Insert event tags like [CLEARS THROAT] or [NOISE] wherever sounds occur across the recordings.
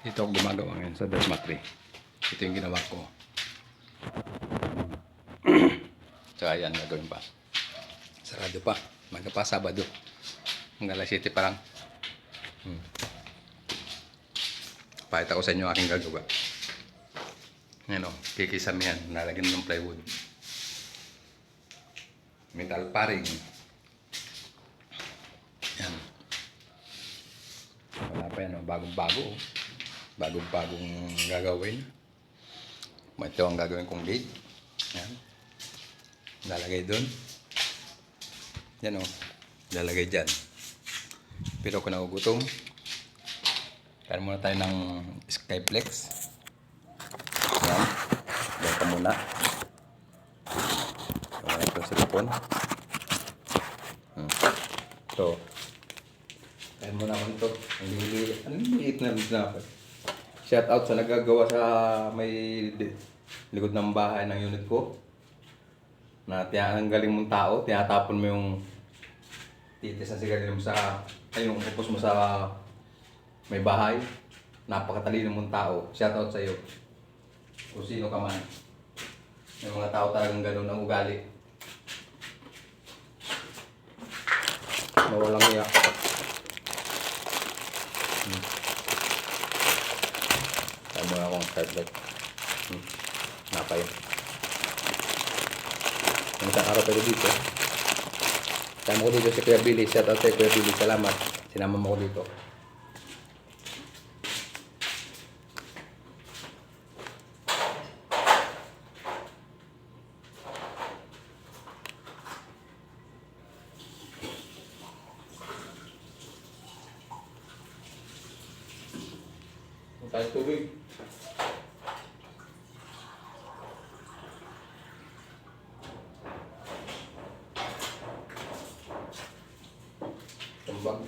Ito ako gumagawa ngayon sa dormitory. Ito yung ginawa ko. [CLEARS THROAT] Tsaka yan, gagawin pa. Sarado pa. Maga pa, Sabado. Hanggang alas 7 pa lang. Hmm. Pakita ko sa inyo ang aking gagawa. Yan o, kikisamihan. Nalagyan ng plywood. Metal paring. Yan. Wala pa yan, oh. bagong-bago. oh. Bagong-bagong gagawin. Ito ang gagawin kong gate. Yan. Lalagay doon. Yan o. Lalagay dyan. Pero kung nagugutom, kaya muna tayo ng Skyflex. Yan. Ka muna. Wala ito silipon. Hmm. So, kaya muna ako nito. Ang liliit na rin na ako. Shout out sa nagagawa sa may likod ng bahay ng unit ko. Na tiya ang galing mong tao, tinatapon mo yung titis na sigarilyo mo sa ay yung upos mo sa may bahay. Napakatalino mong tao. Shout out sa iyo. Kung sino ka man. May mga tao talagang ganun ang ugali. Na walang iya. Hmm. Tablet. Hmm. Napay. Yung isang araw pero dito. Sama ko dito si Kuya Billy. Shout out kay Kuya Billy. Salamat. Sinama mo ko dito. Tayo tubig. Tumbag.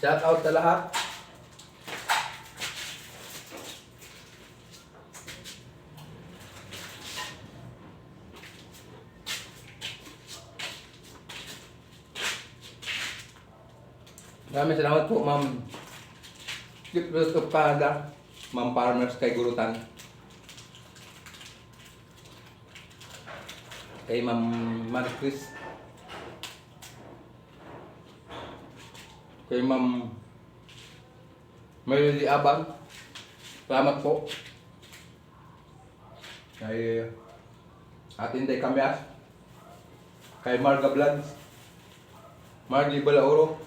Shout out sa lahat. Maraming salamat po, Ma'am. Dito of Canada, Ma'am Farmers kay Gurutan. Kay Ma'am Marquis. Kay Ma'am Melody Abang. Salamat po. Kay Atin Day Cambias. Kay Marga Vlogs. Margie Balauro.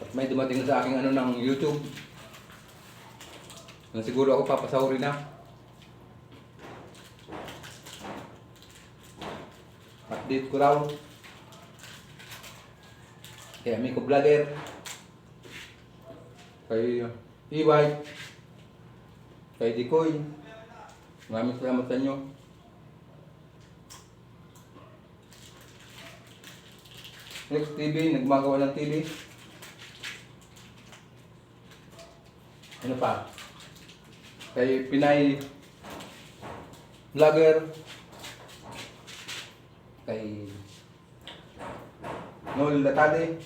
At may dumating sa aking ano ng YouTube. Na siguro ako papasahurin na. Update ko raw. Kay Amico Vlogger. Kay uh, EY. Kay Dikoy. Maraming salamat sa inyo. Next TV, nagmagawa ng TV. Ano pa? Kay Pinay Vlogger. Kay Noel Latade.